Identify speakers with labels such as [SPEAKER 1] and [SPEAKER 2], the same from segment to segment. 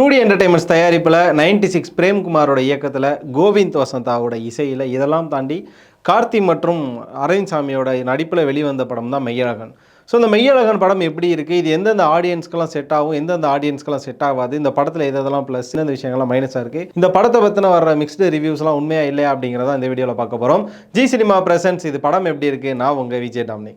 [SPEAKER 1] Two D entertainments தயாரிப்பில் ninety six பிரேம்குமாரோட இயக்கத்தில் கோவிந்த் வசந்தாவோட இசையில் இதெல்லாம் தாண்டி கார்த்தி மற்றும் அரவிந்த் சாமியோட நடிப்பில் வெளிவந்த படம் தான் மெய்யழகன். ஸோ இந்த மெய்யழகன் படம் எப்படி இருக்குது இது எந்தெந்த ஆடியன்ஸ்க்கெல்லாம் செட் ஆகும்? எந்தெந்த ஆடியன்ஸ்க்கெல்லாம் செட் ஆகாது? இந்த படத்தில் எதெல்லாம் ப்ளஸ் இந்த விஷயங்கள்லாம் மைனஸாக இருக்குது இந்த படத்தை பற்றின வர மிக்ஸ்டு ரிவ்யூஸ்லாம் உண்மையாக இல்லையா அப்படிங்கிறத இந்த வீடியோவில் பார்க்க போகிறோம் ஜி சினிமா பிரசன்ஸ் இது படம் எப்படி இருக்குது நான் உங்கள் விஜய் டாம்னி.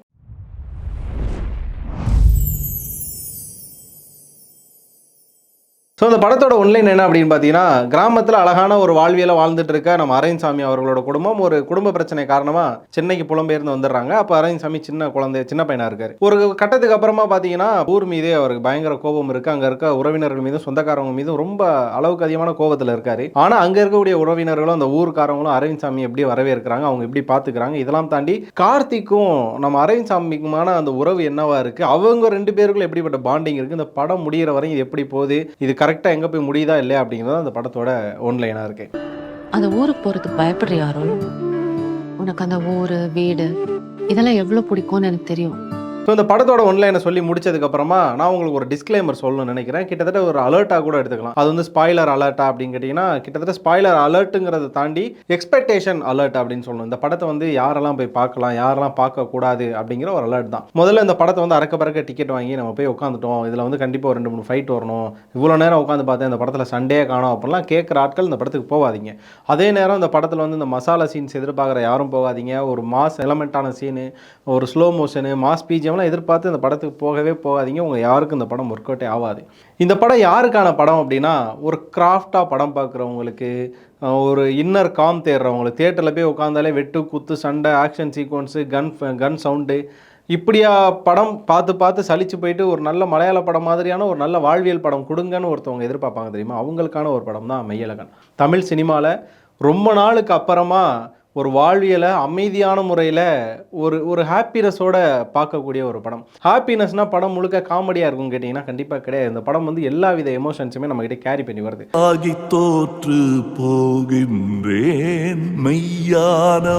[SPEAKER 1] ஸோ இந்த படத்தோட ஒன்லைன் என்ன அப்படின்னு பார்த்தீங்கன்னா கிராமத்தில் அழகான ஒரு வாழ்வியலை வாழ்ந்துட்டு இருக்க நம்ம அரவிந்த்சாமி அவர்களோட குடும்பம் ஒரு குடும்ப பிரச்சனை காரணமாக சென்னைக்கு புலம்பெயர்ந்து வந்துடுறாங்க. அப்போ அரவிந்த்சாமி சின்ன குழந்தை சின்ன பையனாக இருக்காரு. ஒரு கட்டத்துக்கு அப்புறமா பார்த்தீங்கன்னா ஊர் மீதே அவருக்கு பயங்கர கோபம் இருக்குது அங்கே இருக்க உறவினர்கள் மீதும் சொந்தக்காரங்க மீதும் ரொம்ப அளவுக்கு அதிகமான கோபத்தில் இருக்காரு. ஆனால் அங்கே இருக்கக்கூடிய உறவினர்களும் அந்த ஊர்க்காரங்களும் அரவிந்த்சாமி எப்படி வரவேற்கிறாங்க அவங்க எப்படி பார்த்துக்கிறாங்க இதெல்லாம் தாண்டி கார்த்திக்கும் நம்ம அரவிந்த்சாமிக்குமான அந்த உறவு என்னவா இருக்குது அவங்க ரெண்டு பேருக்குள்ள எப்படிப்பட்ட பாண்டிங் இருக்குது இந்த படம் முடிகிற வரையும் இது எப்படி போகுது? இது கரெக்டாக எங்கே போய் முடியுதா இல்லையா அப்படிங்கிறது அந்த படத்தோட ஒன்லைனாக இருக்கு.
[SPEAKER 2] அந்த ஊருக்கு போறதுக்கு பயப்படுற யாரும் உனக்கு அந்த ஊரு வீடு இதெல்லாம் எவ்வளவு பிடிக்கும்னு எனக்கு தெரியும்.
[SPEAKER 1] ஸோ இந்த படத்தோட ஒன்லைனை சொல்லி முடிச்சதுக்கு அப்புறமா நான் உங்களுக்கு ஒரு டிஸ்க்ளைமர் சொல்லணும்னு நினைக்கிறேன். கிட்டத்தட்ட ஒரு அலர்ட்டாக கூட எடுத்துக்கலாம். அது வந்து ஸ்பாய்லர் அலர்ட்டா அப்படின்னு கேட்டிங்கன்னா கிட்டத்தட்ட ஸ்பாய்லர் அலர்ட்டுங்கிறத தாண்டி எக்ஸ்பெக்டேஷன் அலர்ட் அப்படின்னு சொல்லணும். இந்த படத்தை வந்து யாரெல்லாம் போய் பார்க்கலாம் யாரெல்லாம் பார்க்கக்கூடாது அப்படிங்கிற ஒரு அலர்ட் தான். முதல்ல இந்த படத்தை வந்து அறக்க பறக்க டிக்கெட் வாங்கி நம்ம போய் உட்காந்துட்டோம் இதில் வந்து கண்டிப்பாக ஒரு ரெண்டு மூணு ஃபைட் வரணும். இவ்வளோ நேரம் உட்காந்து பார்த்தேன் இந்த படத்தில் சண்டே காணும் அப்படிலாம் கேட்குற ஆட்கள் இந்த படத்துக்கு போகாதீங்க. அதே நேரம் இந்த படத்தில் வந்து இந்த மசாலா சீன்ஸ் எதிர்பார்க்குற யாரும் போகாதீங்க. ஒரு மாஸ் எலமெண்ட்டான சீனு ஒரு ஸ்லோ மோஷனு மாஸ் பிஜிஎம்லாம் எதிர்பார்த்து இந்த படத்துக்கு போகவே போகாதீங்க. உங்கள் யாருக்கும் இந்த படம் ஒர்க் அவுட்டே ஆகாது. இந்த படம் யாருக்கான படம் அப்படின்னா ஒரு கிராஃப்டாக படம் பார்க்குறவங்களுக்கு ஒரு இன்னர் காம் தேடுறவங்களுக்கு தேட்டரில் போய் உட்காந்தாலே வெட்டு குத்து சண்டை action sequence gun gun sound இப்படியா படம் பார்த்து பார்த்து சலிச்சு போயிட்டு ஒரு நல்ல மலையாள படம் மாதிரியான ஒரு நல்ல வாழ்வியல் படம் கொடுங்கன்னு ஒருத்தவங்க எதிர்பார்ப்பாங்க தெரியுமா? அவங்களுக்கான ஒரு படம் தான் மெய்யழகன். தமிழ் சினிமாவில் ரொம்ப நாளுக்கு அப்புறமா ஒரு வாழ்வியலை அமைதியான முறையில் ஒரு ஒரு ஹாப்பினஸோட பார்க்கக்கூடிய ஒரு படம். ஹாப்பினஸ்னால் படம் முழுக்க காமெடியாக இருக்கும் கேட்டிங்கன்னா கண்டிப்பாக கிடையாது. இந்த படம் வந்து எல்லா வித எமோஷன்ஸுமே நம்மகிட்ட கேரி பண்ணி வருது.
[SPEAKER 3] ஆகி தோற்று போகின்றேன். மெய்யான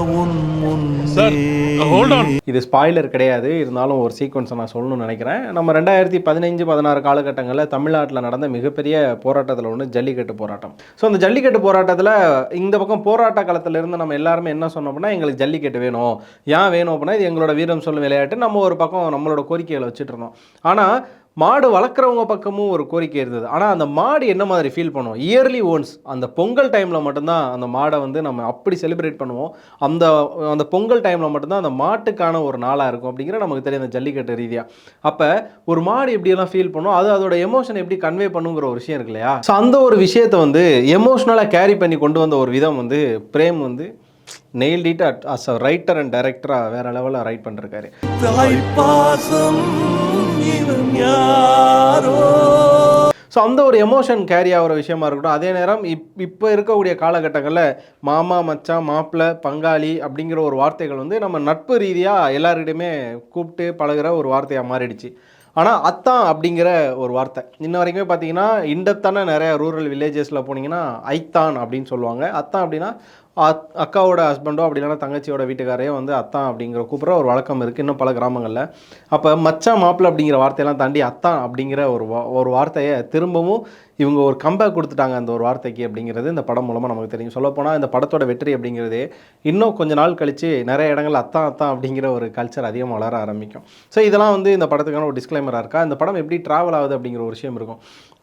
[SPEAKER 1] இது ஸ்பாய்லர் கிடையாது. இருந்தாலும் ஒரு சீக்வன்ஸை நான் சொல்லணும்னு நினைக்கிறேன். நம்ம ரெண்டாயிரத்தி பதினைஞ்சு பதினாறு காலகட்டங்களில் தமிழ்நாட்டில் நடந்த மிகப்பெரிய போராட்டத்தில் ஒன்று ஜல்லிக்கட்டு போராட்டம். ஸோ அந்த ஜல்லிக்கட்டு போராட்டத்தில் இந்த பக்கம் போராட்ட காலத்துல இருந்து நம்ம எல்லாருமே என்ன சொன்னோம் அப்படின்னா எங்களுக்கு ஜல்லிக்கட்டு வேணும். ஏன் வேணும் அப்படின்னா இது எங்களோட வீரம் சொல்லும் விளையாட்டு நம்ம ஒரு பக்கம் நம்மளோட கோரிக்கைகளை வச்சுட்டு இருந்தோம். ஆனால் மாடு வளர்க்குறவங்க பக்கமும் ஒரு கோரிக்கை இருந்தது. ஆனால் அந்த மாடு என்ன மாதிரி ஃபீல் பண்ணுவோம் இயர்லி ஒன்ஸ் அந்த பொங்கல் டைமில் மட்டும்தான் அந்த மாடை வந்து நம்ம அப்படி செலிப்ரேட் பண்ணுவோம். அந்த அந்த பொங்கல் டைமில் மட்டும்தான் அந்த மாட்டுக்கான ஒரு நாளாக இருக்கும் அப்படிங்கிற நமக்கு தெரியும் அந்த ஜல்லிக்கட்டு ரீதியாக அப்போ ஒரு மாடு எப்படியெல்லாம் ஃபீல் பண்ணும்? அது அதோட எமோஷன் எப்படி கன்வே பண்ணுங்கிற ஒரு விஷயம் இருக்கு இல்லையா? ஸோ அந்த ஒரு விஷயத்தை வந்து எமோஷ்னலாக கேரி பண்ணி கொண்டு வந்த ஒரு விதம் வந்து பிரேம் வந்து nailed it as a writer and டைரக்டராக வேற லெவலில் ரைட் பண்ணிருக்காரு ஸோ அந்த ஒரு எமோஷன் கேரி ஆகிற விஷயமா இருக்கட்டும். அதே நேரம் இப் இப்போ இருக்கக்கூடிய காலகட்டங்களில் மாமா மச்சான் மாப்பிள்ளை பங்காளி அப்படிங்கிற ஒரு வார்த்தைகள் வந்து நம்ம நட்பு ரீதியாக எல்லாருக்கிட்டையுமே கூப்பிட்டு பழகுற ஒரு வார்த்தையாக மாறிடுச்சு. ஆனால் அத்தான் அப்படிங்கிற ஒரு வார்த்தை. இன்ன வரைக்குமே பார்த்தீங்கன்னா இண்டத்தான நிறைய ரூரல் வில்லேஜஸில் போனீங்கன்னா ஐத்தான் அப்படின்னு சொல்லுவாங்க. அத்தான் அப்படின்னா அக்காவோட ஹஸ்பண்டோ அப்படி இல்லைனா தங்கச்சியோட வீட்டுக்காரையோ வந்து அத்தான் அப்படிங்கிற கூப்பிட்ற ஒரு வழக்கம் இருக்குது இன்னும் பல கிராமங்களில். அப்போ மச்சான் மாப்பிள்ள அப்படிங்கிற வார்த்தையெல்லாம் தாண்டி அத்தான் அப்படிங்கிற ஒரு வா- ஒரு வார்த்தையை திரும்பவும் இவங்க ஒரு கம்பேக் கொடுத்துட்டாங்க அந்த ஒரு வார்த்தைக்கு அப்படிங்கிறது இந்த படம் மூலமாக நமக்கு தெரியும். சொல்லப்போனால் இந்த படத்தோட வெற்றி அப்படிங்கிறது இன்னும் கொஞ்ச நாள் கழித்து நிறைய இடங்கள் அத்தான் அத்தான் அப்படிங்கிற ஒரு கல்ச்சர் அதிகமாக வளர ஆரம்பிக்கும். ஸோ இதெல்லாம் வந்து இந்த படத்துக்கான ஒரு டிஸ்க்ளைமராக இருக்கா? இந்த படம் எப்படி ட்ராவல் ஆகுது அப்படிங்கிற ஒரு விஷயம் இருக்கும்.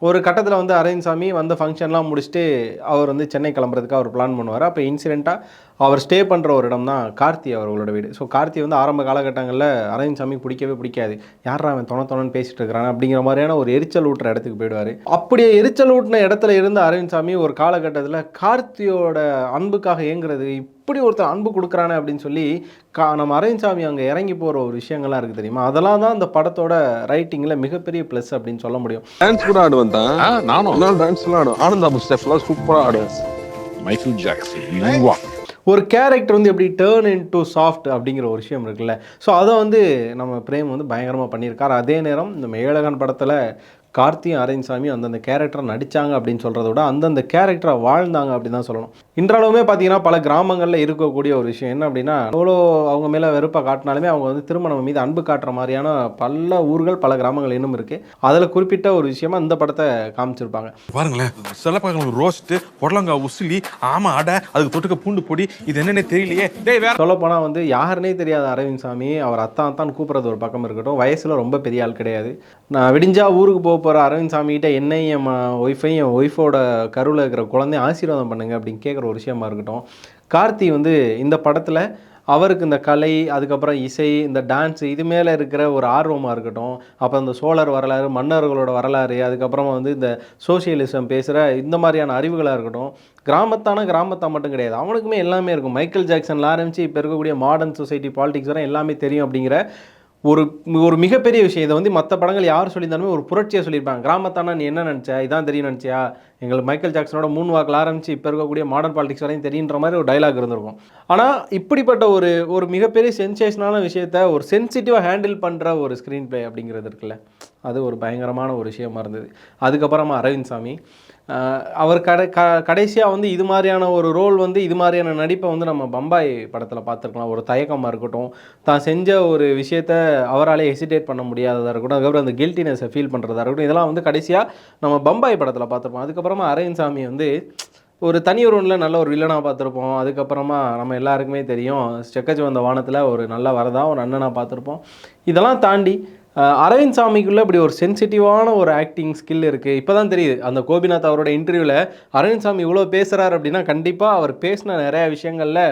[SPEAKER 1] ஒரு கட்டத்தில் வந்து அரவிந்த் சாமி வந்து ஃபங்க்ஷன்லாம் முடிச்சுட்டு அவர் வந்து சென்னை கிளம்புறதுக்கு அவர் பிளான் பண்ணுவார். அப்போ இன்சிடெண்ட்டாக அவர் ஸ்டே பண்ணுற ஒரு இடம் தான் கார்த்தி அவர்களோட வீடு. ஸோ கார்த்தி வந்து ஆரம்ப காலகட்டங்களில் அரவிந்த் சாமி பிடிக்கவே பிடிக்காது. யாரா அவன் தொண தொணன்னு பேசிட்டு இருக்கிறான் அப்படிங்கிற மாதிரியான ஒரு எரிச்சல் ஊட்டுற இடத்துக்கு போயிடுவார். அப்படியே எரிச்சல் ஊட்டின இடத்துல இருந்த அரவிந்த் சாமி ஒரு காலகட்டத்தில் கார்த்தியோட அன்புக்காக ஏங்குறது இப்படி ஒருத்தர் அன்பு கொடுக்குறானே அப்படின்னு சொல்லி கா நம்ம அரவிந்த் சாமி அங்கே இறங்கி போகிற ஒரு விஷயங்கள்லாம் இருக்குது தெரியுமா? அதெல்லாம் தான் இந்த படத்தோட ரைட்டிங்கில் மிகப்பெரிய ப்ளஸ் அப்படின்னு சொல்ல முடியும்.
[SPEAKER 4] டான்ஸ் கூட ஆடுவேன் தான்.
[SPEAKER 5] நானும்.
[SPEAKER 4] நான் டான்ஸ் எல்லாம் ஆடுவேன் ஆனந்தாபு ஸ்டெப் எல்லாம் சூப்பரா ஆடுவேன்
[SPEAKER 5] மைக்கேல் ஜாக்சன்
[SPEAKER 1] ஒரு கேரக்டர் வந்து எப்படி டேர்ன் இன் டு சாஃப்ட் அப்படிங்கிற ஒரு விஷயம் இருக்குல்ல. ஸோ அதை வந்து நம்ம பிரேம் வந்து பயங்கரமாக பண்ணியிருக்கார். அதே நேரம் இந்த மேலகன் படத்தில் அரவிந்த் சாமியும் அந்தந்த கேரக்டரை நடித்தாங்க அப்படின்னு சொல்கிறத விட அந்தந்த கேரக்டரை வாழ்ந்தாங்க அப்படின்னு தான் சொல்லணும். இன்றளவுமே பார்த்தீங்கன்னா பல கிராமங்களில் இருக்கக்கூடிய ஒரு விஷயம் என்ன அப்படின்னா எவ்வளோ அவங்க மேலே வெறுப்பை காட்டினாலுமே அவங்க வந்து திரும்ப நம்ம மீது அன்பு காட்டுற மாதிரியான பல ஊர்கள் பல கிராமங்கள் இன்னும் இருக்குது அதில் குறிப்பிட்ட ஒரு விஷயமா இந்த படத்தை காமிச்சிருப்பாங்க.
[SPEAKER 6] பாருங்களேன் சிலப்பாங்க ரோஸ்ட் புடலங்காய் உசிலி ஆமா அடை அதுக்கு தொட்டுக்க பூண்டு பொடி இது என்னன்னே தெரியலையே.
[SPEAKER 1] சொல்லப்போனால் வந்து யாருனே தெரியாத அரவிந்த் சாமி அவர் அத்தான் தான் கூப்பிட்றது ஒரு பக்கம் இருக்கட்டும். வயசில் ரொம்ப பெரிய ஆள் கிடையாது. நான் விடிஞ்சா ஊருக்கு போக போகிற அரவிந்த் சாமிகிட்ட என்னையும் என் ஒய்ஃபையும் என் ஒய்ஃபோட கருவில் இருக்கிற குழந்தைய ஆசீர்வாதம் பண்ணுங்க அப்படின்னு கேட்குற ஒரு விஷயமா இருக்கட்டும். கார்த்தி வந்து இந்த படத்தில் அவருக்கு இந்த கலை அதுக்கப்புறம் இசை இந்த டான்ஸ் இது மேலே இருக்கிற ஒரு ஆர்வமாக இருக்கட்டும். அப்போ இந்த சோழர் வரலாறு மன்னர்களோட வரலாறு அதுக்கப்புறமா வந்து இந்த சோசியலிசம் பேசுகிற இந்த மாதிரியான அறிவுகளாக இருக்கட்டும். கிராமத்தான கிராமத்தா மட்டும் கிடையாது. அவனுக்குமே எல்லாமே இருக்கும். மைக்கேல் ஜாக்சன்ல ஆரம்பித்து இப்போ இருக்கக்கூடிய மாடர்ன் சொசைட்டி பாலிடிக்ஸ் வரை எல்லாமே தெரியும் அப்படிங்கிற ஒரு ஒரு மிகப்பெரிய விஷயம். இதை வந்து மற்ற படங்கள் யார் சொல்லியிருந்தாலுமே ஒரு புரட்சியாக சொல்லியிருப்பாங்க. கிராமத்தானா நீ என்ன நினச்சா? இதான் தெரியும் நினச்சியா? எங்களுக்கு மைக்கேல் ஜாக்சனோட மூணு வாக்கில் ஆரம்பித்து இப்போ இருக்கக்கூடிய மாடர்ன் பாலிடிக்ஸ் வரையும் தெரியுன்ற மாதிரி ஒரு டைலாக் இருந்திருக்கும். ஆனால் இப்படிப்பட்ட ஒரு ஒரு மிகப்பெரிய சென்சேஷனான விஷயத்த ஒரு சென்சிட்டிவாக ஹேண்டில் பண்ணுற ஒரு ஸ்க்ரீன் ப்ளே அப்படிங்கிறது இருக்குல்ல. அது ஒரு பயங்கரமான ஒரு விஷயமா இருந்தது. அதுக்கப்புறமா அரவிந்த் சாமி. அவர் கடை க கடைசியாக வந்து இது மாதிரியான ஒரு ரோல் வந்து இது மாதிரியான நடிப்பை வந்து நம்ம பம்பாய் படத்தில் பார்த்துருக்கலாம். ஒரு தயக்கமாக இருக்கட்டும் தான் செஞ்ச ஒரு விஷயத்த அவராலே ஹெசிடேட் பண்ண முடியாததாக இருக்கட்டும் அதுக்கப்புறம் அந்த கில்ட்டினஸை ஃபீல் பண்ணுறதா இருக்கட்டும் இதெல்லாம் வந்து கடைசியாக நம்ம பம்பாய் படத்தில் பார்த்துருப்போம். அதுக்கப்புறமா அரவிந்த் சாமி வந்து ஒரு தனி ஒருவனில் நல்ல ஒரு வில்லனாக பார்த்துருப்போம். அதுக்கப்புறமா நம்ம எல்லாருக்குமே தெரியும் செக்கச்சு வந்த வானத்தில் ஒரு நல்ல வரதா ஒரு அண்ணனாக பார்த்துருப்போம். இதெல்லாம் தாண்டி அரவிந்த் சாமிக்குள்ளே இப்படி ஒரு சென்சிட்டிவான ஒரு ஆக்டிங் ஸ்கில் இருக்குது இப்போ தான் தெரியுது அந்த கோபிநாத் அவரோட இன்டர்வியூவில் அரவிந்த் சாமி இவ்வளோ பேசுகிறார் அப்படின்னா கண்டிப்பாக அவர் பேசின நிறையா விஷயங்களில்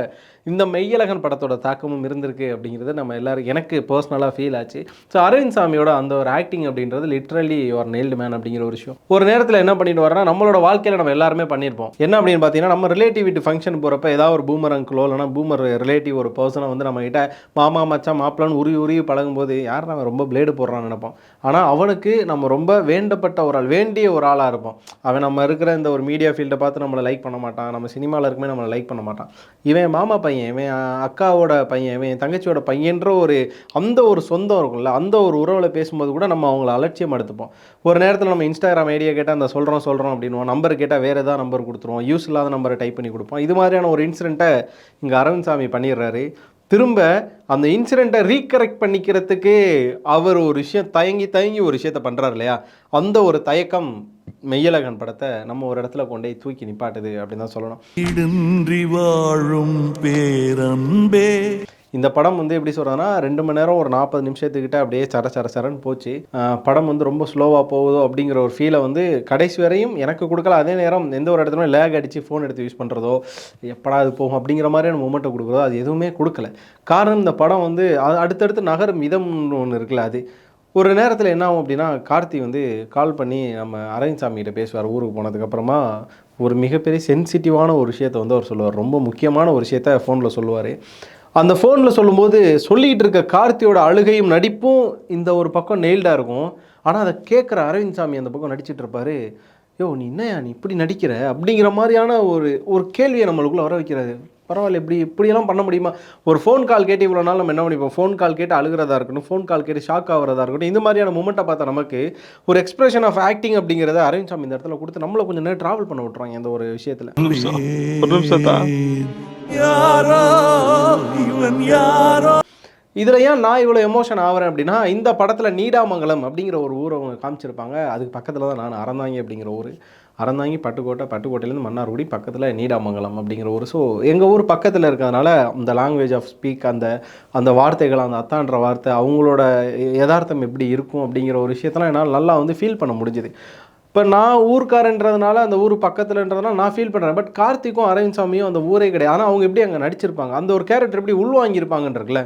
[SPEAKER 1] இந்த மெய்யழகன் படத்தோட தாக்கமும் இருந்திருக்கு அப்படிங்கிறது நம்ம எல்லோரும் எனக்கு பர்சனலாக ஃபீல் ஆச்சு. ஸோ அரவிந்த் சாமியோட அந்த ஒரு ஆக்டிங் அப்படின்றது லிட்ரலி ஒரு நெல்டு மேன் அப்படிங்கிற ஒரு விஷயம். ஒரு நேரத்தில் என்ன பண்ணிட்டு வரோம்னா நம்மளோட வாழ்க்கையில் நம்ம எல்லாருமே பண்ணியிருப்போம். என்ன அப்படின்னு பார்த்தீங்கன்னா நம்ம ரிலேட்டிவ் வீட்டு ஃபங்க்ஷன் போகிறப்ப ஏதாவது ஒரு பூமர் அங்கிளோ இல்லைனா பூமர் ரிலேட்டிவ் ஒரு பர்சனை வந்து நம்மகிட்ட மாமா மச்சான் மாப்பிளான்னு உருவி உருவி பழகும்போது யார் அவன் ரொம்ப பிளேடு போடுறான்னு நினைப்போம் ஆனால் அவனுக்கு நம்ம ரொம்ப வேண்டப்பட்ட ஒரு ஆள் வேண்டிய ஒரு ஆளாக இருப்போம். அவன் நம்ம இருக்கிற இந்த ஒரு மீடியா ஃபீல்டை பார்த்து நம்மளை லைக் பண்ண மாட்டான். நம்ம சினிமாவில் இருக்குமே நம்மளை லைக் பண்ண மாட்டான். இவன் மாமா பையன் இவன் அக்காவோட பையன் இவன் என் தங்கச்சியோட பையன்ற ஒரு அந்த ஒரு சொந்தம் இருக்கும்ல அந்த ஒரு உறவில் பேசும்போது கூட நம்ம அவங்கள அலட்சியம் எடுத்துப்போம். ஒரு நேரத்தில் நம்ம இன்ஸ்டாகிராம் ஐடியா கேட்டால் அந்த சொல்கிறோம் சொல்கிறோம் அப்படின்வோம் நம்பர் கேட்டால் வேறு ஏதாவது நம்பர் கொடுத்துருவோம். யூஸ் இல்லாத நம்பரை டைப் பண்ணி கொடுப்போம். இது மாதிரியான ஒரு இன்சிடெண்ட்டை இங்கே அரவிந்த் சாமி பண்ணிடுறாரு. திரும்ப அந்த இன்சிடெண்ட்டை ரீகரெக்ட் பண்ணிக்கிறதுக்கு அவர் ஒரு விஷயம் தயங்கி தயங்கி ஒரு விஷயத்த பண்ணுறாரு இல்லையா? அந்த ஒரு தயக்கம் மெய்யழகன் படத்தை நம்ம ஒரு இடத்துல கொண்டு போய் தூக்கி நிப்பாட்டுது அப்படின்னு தான் சொல்லணும்.
[SPEAKER 3] இடன்றி வாழும் பேரன்பே.
[SPEAKER 1] இந்த படம் வந்து எப்படி சொல்கிறதுனா ரெண்டு மணி நேரம் ஒரு நாற்பது நிமிஷத்துக்கிட்ட அப்படியே சர சர சரன்னு போச்சு. படம் வந்து ரொம்ப ஸ்லோவாக போகுதோ அப்படிங்கிற ஒரு ஃபீலை வந்து கடைசி வரையும் எனக்கு கொடுக்கல. அதே நேரம் எந்த ஒரு இடத்துலையும் லேக் அடித்து ஃபோன் எடுத்து யூஸ் பண்ணுறதோ எப்படா அது போகும் அப்படிங்கிற மாதிரியான மூமெண்ட்டை கொடுக்குறதோ அது எதுவுமே கொடுக்கல. காரணம் இந்த படம் வந்து அது அடுத்தடுத்து நகரும் விதம்னு ஒன்று இருக்குல்ல அது ஒரு நேரத்தில் என்ன ஆகும் அப்படின்னா கார்த்தி வந்து கால் பண்ணி நம்ம அரவிந்த் பேசுவார் ஊருக்கு போனதுக்கப்புறமா ஒரு மிகப்பெரிய சென்சிட்டிவான ஒரு விஷயத்தை வந்து அவர் சொல்லுவார். ரொம்ப முக்கியமான ஒரு விஷயத்த ஃபோனில் சொல்லுவார். அந்த ஃபோனில் சொல்லும்போது சொல்லிக்கிட்டு இருக்க கார்த்தியோட அழுகையும் நடிப்பும் இந்த ஒரு பக்கம் நெயில்டாக இருக்கும். ஆனால் அதை கேட்குற அரவிந்த் சாமி அந்த பக்கம் நடிச்சிட்டு இருப்பாரு. யோ நீ என்னையா நீ இப்படி நடிக்கிற? அப்படிங்கிற மாதிரியான ஒரு ஒரு கேள்வியை நம்மளுக்குள்ளே வர வைக்கிறது பரவாயில்ல இப்படி இப்படியெல்லாம் பண்ண முடியுமா? ஒரு ஃபோன் கால் கேட்டு இவ்வளோ நாள் நம்ம என்ன பண்ணிப்போம்? ஃபோன் கால் கேட்டு அழுகிறதா இருக்கட்டும் ஃபோன் கால் கேட்டு ஷாக் ஆகிறதா இருக்கட்டும் இந்த மாதிரியான மூமெண்ட்டை பார்த்தா நமக்கு ஒரு எக்ஸ்பிரஷன் ஆஃப் ஆக்டிங் அப்படிங்கிறத அரவிந்த் சாமி இந்த இடத்துல கொடுத்து நம்மளை கொஞ்சம் நேரம் ட்ராவல் பண்ண விட்ருவாங்க இந்த ஒரு விஷயத்தில்.
[SPEAKER 4] ஒரு நிமிஷம்
[SPEAKER 1] இதில் ஏன் நான் இவ்வளோ எமோஷன் ஆகிறேன் அப்படின்னா இந்த படத்தில் நீடாமங்கலம் அப்படிங்கிற ஒரு ஊரை அவங்க காமிச்சிருப்பாங்க. அதுக்கு பக்கத்தில் தான் நான் அறந்தாங்கி அப்படிங்கிற ஊர். அறந்தாங்கி பட்டுக்கோட்டை பட்டுக்கோட்டையிலேருந்து மன்னார்குடி பக்கத்தில் நீடாமங்கலம் அப்படிங்கிற ஒரு ஸோ எங்கள் ஊர் பக்கத்தில் இருக்கிறதுனால அந்த லாங்குவேஜ் ஆஃப் ஸ்பீக் அந்த அந்த வார்த்தைகள் அந்த அத்தான்ற வார்த்தை அவங்களோட யதார்த்தம் எப்படி இருக்கும் அப்படிங்கிற ஒரு விஷயத்தெல்லாம் என்னால் நல்லா வந்து ஃபீல் பண்ண முடிஞ்சுது. இப்போ நான் ஊர்க்காரன்றதுனால அந்த ஊர் பக்கத்துலன்றதுனால நான் ஃபீல் பண்ணுறேன் பட் கார்த்திக்கும் அரவிந்த் சாமியும் அந்த ஊரே கிடையாது. ஆனால் அவங்க எப்படி அங்கே நடிச்சிருப்பாங்க? அந்த ஒரு கேரக்டர் எப்படி உள்வாங்கியிருப்பாங்கன்றதுல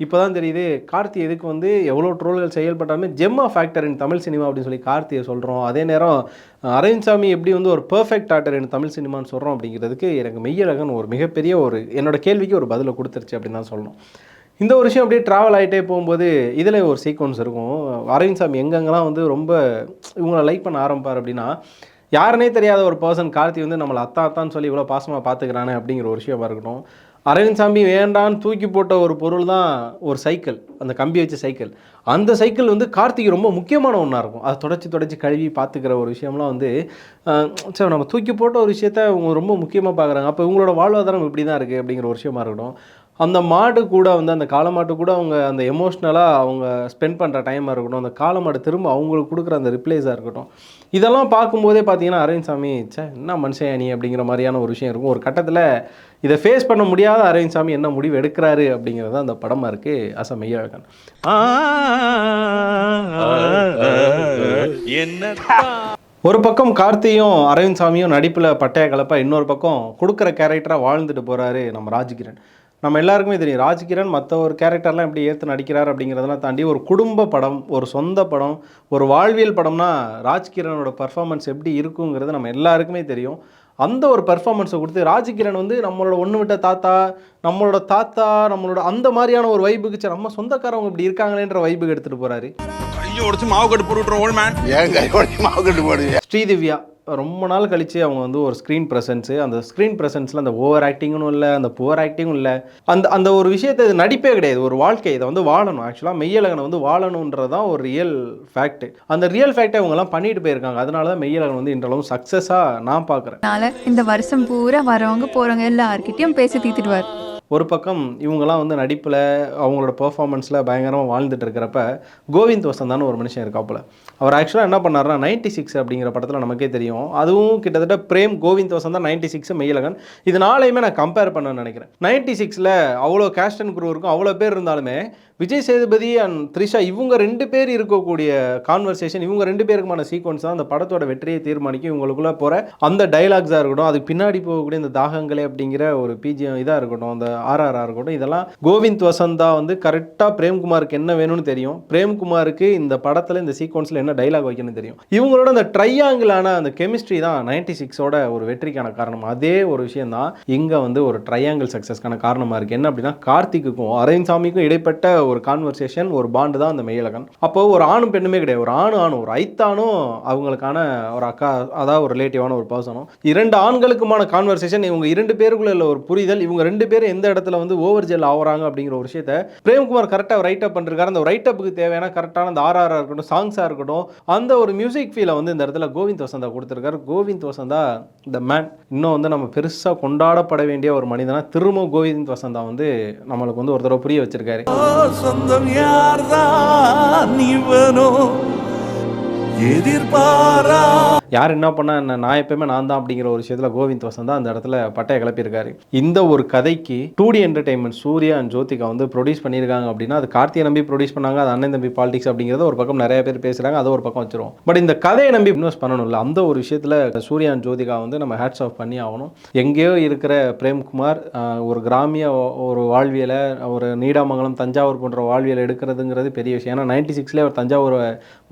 [SPEAKER 1] இப்போ தான் தெரியுது கார்த்தி எதுக்கு வந்து எவ்வளோ ட்ரோல்கள் செயல்பட்டாலுமே ஜெம்மா ஃபேக்டர் இன் தமிழ் சினிமா அப்படின்னு சொல்லி கார்த்தியை சொல்கிறோம் அதே நேரம் அரவிந்த் சாமி எப்படி வந்து ஒரு பர்ஃபெக்ட் ஆக்டர் இன் தமிழ் சினிமான்னு சொல்கிறோம் அப்படிங்கிறதுக்கு எனக்கு மெய்யழகன் ஒரு மிகப்பெரிய ஒரு என்னோட கேள்விக்கு ஒரு பதிலை கொடுத்துருச்சு அப்படின்னு தான் சொல்லணும். இந்த ஒரு விஷயம் அப்படியே ட்ராவல் ஆகிட்டே போகும்போது இதில் ஒரு சீக்வன்ஸ் இருக்கும். அரவிந்த் சாமி எங்கெங்கெல்லாம் வந்து ரொம்ப இவங்களை லைக் பண்ண ஆரம்பிப்பார் அப்படின்னா யாருனே தெரியாத ஒரு பர்சன் கார்த்தி வந்து நம்மளை அத்தா அத்தான்னு சொல்லி இவ்வளோ பாசமாக பார்த்துக்கிறானே அப்படிங்கிற ஒரு விஷயமா இருக்கட்டும். அரவிந்த் சாமி வேண்டான்னு தூக்கி போட்ட ஒரு பொருள் தான் ஒரு சைக்கிள் அந்த கம்பி வச்ச சைக்கிள். அந்த சைக்கிள் வந்து கார்த்திக் ரொம்ப முக்கியமான ஒன்றா இருக்கும். அதை தொடச்சி தொடச்சி கழுவி பார்த்துக்கிற ஒரு விஷயம்லாம் வந்து சரி நம்ம தூக்கி போட்ட ஒரு விஷயத்த இவங்க ரொம்ப முக்கியமாக பார்க்குறாங்க. அப்போ இவங்களோட வாழ்வாதாரம் இப்படி தான் இருக்குது அப்படிங்கிற ஒரு விஷயமா இருக்கட்டும். அந்த மாடு கூட வந்து அந்த காளமாட்டு கூட அவங்க அந்த எமோஷ்னலாக அவங்க ஸ்பெண்ட் பண்ணுற டைமாக இருக்கட்டும் அந்த காளமாடு திரும்ப அவங்களுக்கு கொடுக்குற அந்த ரிப்ளைஸாக இருக்கட்டும் இதெல்லாம் பார்க்கும்போதே பார்த்தீங்கன்னா அரவிந்த் சாமி என்ன மனுஷன் நீ அப்படிங்கிற மாதிரியான ஒரு விஷயம் இருக்கும் ஒரு கட்டத்தில் இதை ஃபேஸ் பண்ண முடியாத அரவிந்த் சாமி என்ன முடிவு எடுக்கிறாரு அப்படிங்கிறது அந்த படமாக இருக்குது அச மெய்யழகன் ஒரு பக்கம் கார்த்தியும் அரவிந்த் சாமியும் நடிப்பில் பட்டைய கலப்பா இன்னொரு பக்கம் கொடுக்குற கேரக்டராக வாழ்ந்துட்டு போகிறாரு நம்ம ராஜ்கிரண் நம்ம எல்லாருக்குமே தெரியும். ராஜ்கிரண் மற்ற ஒரு கேரக்டர்லாம் எப்படி ஏற்று நடிக்கிறார் அப்படிங்கிறதெல்லாம் தாண்டி ஒரு குடும்ப படம் ஒரு சொந்த படம் ஒரு வாழ்வியல் படம்னா ராஜ்கிரனோட பர்ஃபார்மன்ஸ் எப்படி இருக்குங்கிறது நம்ம எல்லாருக்குமே தெரியும். அந்த ஒரு பர்ஃபார்மன்ஸை கொடுத்து ராஜ்கிரண் வந்து நம்மளோட ஒன்று விட்ட தாத்தா நம்மளோட தாத்தா நம்மளோட அந்த மாதிரியான ஒரு வைபுக்கு சரி நம்ம சொந்தக்காரவங்க இப்படி இருக்காங்களேன்ற வைபுக்கு எடுத்துகிட்டு போகிறாரு
[SPEAKER 6] கையை உடச்சு மாவு கட்டு போட்டு
[SPEAKER 1] ஸ்ரீதிவ்யா. ரொம்ப நாள் கழிச்சு அவங்க வந்து ஒரு ஸ்க்ரீன் ப்ரெசன்ஸு அந்த ஸ்க்ரீன் ப்ரெசன்ஸில் அந்த ஓவர் ஆக்டிங்கும் இல்லை அந்த புவர் ஆக்டிங்கும் இல்லை. அந்த அந்த ஒரு விஷயத்தை இது நடிப்பே கிடையாது. ஒரு வாழ்க்கை இதை வந்து வாழணும். ஆக்சுவலாக மெய்யழகனை வந்து வாழணுன்றது தான் ஒரு ரியல் ஃபேக்ட் அந்த ரியல் ஃபேக்டை இவங்கெல்லாம் பண்ணிட்டு போயிருக்காங்க. அதனால தான் மெய்யழகன் வந்து இன்றளவும் சக்ஸஸாக நான் பார்க்குறேன்.
[SPEAKER 7] அதனால இந்த வருஷம் பூரா வரவங்க போறவங்க எல்லார்கிட்டயும் பேசி தீர்த்துடுவார்.
[SPEAKER 1] ஒரு பக்கம் இவங்கெல்லாம் வந்து நடிப்பில் அவங்களோட பெர்ஃபார்மன்ஸில் பயங்கரமாக வாழ்ந்துட்டு இருக்கிறப்ப கோவிந்த் வசந்தான்னு ஒரு மனுஷன் இருக்காப்புல. அவர் ஆக்சுவலாக என்ன பண்ணாருன்னா நைன்டி சிக்ஸ் அப்படிங்கிற படத்தில் நமக்கே தெரியும். அதுவும் கிட்டத்தட்ட பிரேம் கோவிந்த் வசந்தா நைன்டி சிக்ஸ் மெயிலகன் இது நாளையுமே நான் கம்பேர் பண்ண நினைக்கிறேன். நைன்டி சிக்ஸில் அவ்வளோ கேஸ்ட் அண்ட் குரூ இருக்கும் அவ்வளோ பேர் இருந்தாலுமே விஜய் சேதுபதி அண்ட் த்ரிஷா இவங்க ரெண்டு பேர் இருக்கக்கூடிய கான்வர்சேஷன் இவங்க ரெண்டு பேருக்குமான சீக்வன்ஸ் தான் அந்த படத்தோட வெற்றியை தீர்மானிக்கும். இவங்களுக்குள்ளே போகிற அந்த டைலாக்ஸாக இருக்கட்டும் அதுக்கு பின்னாடி போகக்கூடிய இந்த தாகங்களே அப்படிங்கிற ஒரு பிஜிஎம் இதாக இருக்கட்டும் அந்த ஆர்ஆராக இருக்கட்டும் இதெல்லாம் கோவிந்த் வசந்தா வந்து கரெக்டாக பிரேம்குமாருக்கு என்ன வேணும்னு தெரியும். பிரேம்குமாருக்கு இந்த படத்தில் இந்த சீக்வன்ஸில் என்ன டைலாக் வைக்கணும்னு தெரியும். இவங்களோட அந்த ட்ரையாங்கிளான அந்த கெமிஸ்ட்ரி தான் நைன்டி சிக்ஸோட ஒரு வெற்றிக்கான காரணம். அதே ஒரு விஷயம் தான் இங்கே வந்து ஒரு ட்ரையாங்கிள் சக்ஸஸ்க்கான காரணமாக இருக்குது என்ன அப்படின்னா கார்த்திக்குக்கும் அரவிந்த் சாமிக்கும் இடைப்பட்ட ஒரு கான்வர்சேஷன் ஒரு பாண்டு தான் அந்த மெய்யழகன் அப்போ ஒரு ஆணும் பெண்ணுமே கிடையாது. ஒரு ஆணும் ஆணும் ஒரு ஐத்தானும் அவங்களுக்கான ஒரு அக்கா அதாவது ஒரு ரிலேட்டிவான ஒரு பர்சனும் இரண்டு ஆண்களுக்குமான கான்வர்சேஷன் இவங்க இரண்டு பேருக்குள்ள உள்ள ஒரு புரிதல் இவங்க ரெண்டு பேரும் எந்த இடத்துல வந்து ஓவர் ஜெல் ஆகுறாங்க அப்படிங்கிற ஒரு விஷயத்த பிரேம்குமார் கரெக்டாக ரைட் அப் பண்ணிருக்காரு. அந்த ரைட் அப்புக்கு தேவையான கரெக்டான அந்த ஆர்ஆராக இருக்கட்டும் சாங்ஸாக இருக்கட்டும் அந்த ஒரு மியூசிக் ஃபீலை வந்து இந்த இடத்துல கோவிந்த் வசந்தா கொடுத்துருக்காரு. கோவிந்த் வசந்தா த மேன் இன்னும் வந்து நம்ம பெருசாக கொண்டாடப்பட வேண்டிய ஒரு மனிதனா திரும்ப கோவிந்த் வசந்தா வந்து நம்மளுக்கு வந்து ஒரு தடவை புரிய வச்சிருக்காரு.
[SPEAKER 3] சொந்தம் யார்தான் எதிர்பாரா
[SPEAKER 1] யார் என்ன பண்ணா என்ன? நான் எப்பயுமே நான் தான் அப்படிங்கிற ஒரு விஷயத்துல கோவிந்த் வசந்தா அந்த இடத்துல பட்டைய கிளப்பியிருக்காரு. இந்த ஒரு கதைக்கு two D entertainment Suriya and Jyothika வந்து ப்ரொடியூஸ் பண்ணியிருக்காங்க அப்படின்னா அது கார்த்தியை நம்பி ப்ரொடியூஸ் பண்ணாங்க அது அண்ணன் தம்பி பாலிடிக்ஸ் அப்படிங்கிறத ஒரு பக்கம் நிறைய பேர் பேசுறாங்க அதை ஒரு பக்கம் வச்சிருவோம். பட் இந்த கதையை நம்பி இன்வெஸ்ட் பண்ணணும்ல அந்த ஒரு விஷயத்துல சூர்யா அண்ட் ஜோதிகா வந்து நம்ம ஹேட்ஸ் ஆஃப் பண்ணி ஆகணும். எங்கேயோ இருக்கிற பிரேம்குமார் ஒரு கிராமிய ஒரு வாழ்வியலை ஒரு நீடாமங்கலம் தஞ்சாவூர் போன்ற வாழ்வியல் எடுக்கிறதுங்கிறது பெரிய விஷயம். ஏன்னா நைன்டி சிக்ஸ்லேயே அவர் தஞ்சாவூரை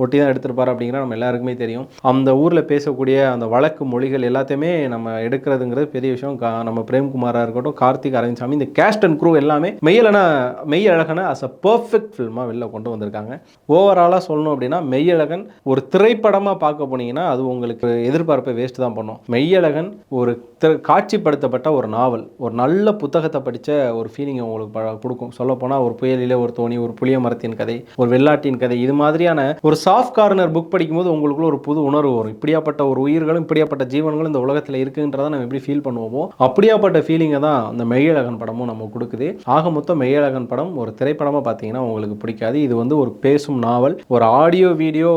[SPEAKER 1] ஒட்டி தான் எடுத்திருப்பார் அப்படிங்கிற நம்ம எல்லாருக்குமே தெரியும். அந்த ஊரில் பேசக்கூடிய அந்த வழக்கு மொழிகள் எல்லாத்தையுமே நம்ம எடுக்கிறதுங்கிறது பெரிய விஷயம். நம்ம பிரேம்குமாராக இருக்கட்டும் கார்த்திக் அரவிந்த்சாமி இந்த கேஸ்ட் அண்ட் க்ரூ எல்லாமே மெய்யலனா மெய்யழகனை அஸ் அ பர்ஃபெக்ட் ஃபில்மாக வெளில கொண்டு வந்திருக்காங்க. ஓவராலாக சொல்லணும் அப்படின்னா மெய்யழகன் ஒரு திரைப்படமாக பார்க்க போனீங்கன்னா அது உங்களுக்கு எதிர்பார்ப்பை வேஸ்ட் தான் பண்ணும். மெய்யழகன் ஒரு காட்சிப்படுத்தப்பட்ட ஒரு நாவல் ஒரு நல்ல புத்தகத்தை படித்த ஒரு ஃபீலிங் உங்களுக்கு ப- கொடுக்கும். சொல்லப்போனால் ஒரு புயலிலே ஒரு தோணி ஒரு புளிய மரத்தின் கதை ஒரு வெள்ளாட்டின் கதை இது மாதிரியான ஒரு சாஃப்ட் கார்னர் புக் படிக்கும்போது உங்களுக்குள்ள ஒரு புது உணர்வு வரும். இப்படி இப்படியாப்பட்ட ஒரு உயிர்களும் இப்படியாப்பட்ட ஜீவன்களும் இந்த உலகத்தில் இருக்குன்றதை நம்ம எப்படி ஃபீல் பண்ணுவோமோ அப்படியாப்பட்ட ஃபீலிங்கை தான் அந்த மெய்யழகன் படமும் நம்ம கொடுக்குது. ஆக மொத்தம் மெய்யழகன் படம் ஒரு திரைப்படமாக பார்த்தீங்கன்னா உங்களுக்கு பிடிக்காது. இது வந்து ஒரு பேசும் நாவல். ஒரு ஆடியோ வீடியோ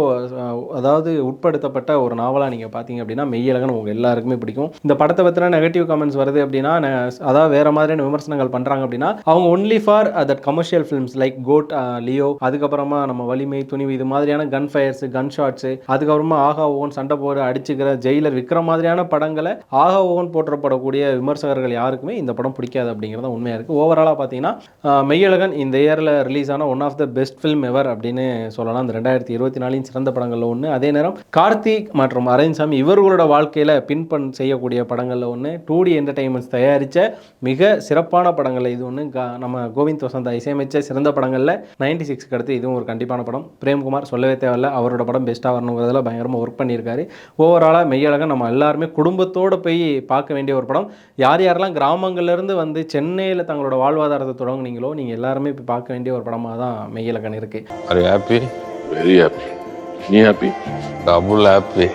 [SPEAKER 1] அதாவது உட்படுத்தப்பட்ட ஒரு நாவலாக நீங்கள் பார்த்தீங்க அப்படின்னா மெய்யழகன் உங்கள் எல்லாருக்குமே பிடிக்கும். இந்த படத்தை பற்றின நெகட்டிவ் கமெண்ட்ஸ் வருது அப்படின்னா அதாவது வேற மாதிரியான விமர்சனங்கள் பண்ணுறாங்க அப்படின்னா அவங்க only for that commercial films like GOAT Leo அதுக்கப்புறமா நம்ம வலிமை துணிவு இது மாதிரியான கன் ஃபயர்ஸ் கன் ஷாட்ஸ் அதுக்கப்புறமா ஆகா ஓன் சண்டை போட அடிச்சுக்கிற ஜெயிலர் விக்ரம் மாதிரியான படங்களை ஆகா ஓகன் போற்றப்படக்கூடிய விமர்சகர்கள் யாருக்குமே இந்த படம் பிடிக்காது அப்படிங்கிறது தான் உண்மையாக இருக்குது ஓவராலாக பார்த்தீங்கன்னா மெய்யழகன் இந்த இயரில் ரிலீஸ் ஆன one of the best film ever அப்படின்னு சொல்லலாம். இந்த ரெண்டாயிரத்தி இருபத்தி நாலின் சிறந்த படங்களில் ஒன்று அதே நேரம் கார்த்திக் மற்றும் அரவிந்த்சாமி இவர்களோட வாழ்க்கையில் பின்பண் செய்யக்கூடிய படங்களில் ஒன்று டூ டி என்டர்டைன்மெண்ட்ஸ் தயாரித்த மிக சிறப்பான படங்களில் இது ஒன்று நம்ம கோவிந்த் வசந்தா இசையமைச்ச சிறந்த படங்களில் நைன்டி சிக்ஸ்க்கு அடுத்து இதுவும் ஒரு கண்டிப்பான படம். பிரேம்குமார் சொல்லவே தேவையில்ல. அவரோட படம் பெஸ்ட்டாக வரணுங்கிறதுல பயங்கரமாக ஒர்க் பண்ணியிருக்காரு. ஓவராலாக மெய்யழகன் நம்ம எல்லாருமே குடும்பத்தோடு போய் பார்க்க வேண்டிய ஒரு படம். யார் யாரெல்லாம் கிராமங்கள்லேருந்து வந்து சென்னையில் தங்களோட வாழ்வாதாரத்தை தொடங்குனீங்களோ நீங்கள் எல்லாருமே போய் பார்க்க வேண்டிய ஒரு படமாக தான் மெய்யழகன் இருக்குது
[SPEAKER 8] you happy?
[SPEAKER 5] வெரி ஹாப்பி நீ ஹாப்பி
[SPEAKER 8] Double happy.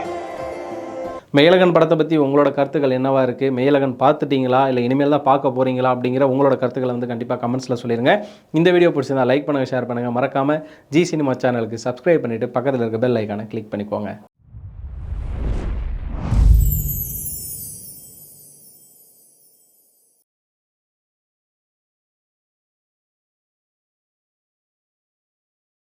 [SPEAKER 1] மெய்யழகன் படத்தை பற்றி உங்களோட கருத்துக்கள் என்னவா இருக்குது மெய்யழகன் பார்த்துட்டீங்களா? இல்லை இனிமேல் தான் பார்க்க போகிறீங்களா அப்படிங்கிற உங்களோட கருத்துக்களை வந்து கண்டிப்பாக கமெண்ட்ஸில் சொல்லிடுங்க இந்த வீடியோ பிடிச்சிருந்தா லைக் பண்ணுங்கள் ஷேர் பண்ணுங்கள் மறக்காமல் ஜி சினிமா சேனலுக்கு சப்ஸ்கிரைப் பண்ணிவிட்டு பக்கத்தில் இருக்க பெல் ஐக்கானை கிளிக் பண்ணிக்கோங்க.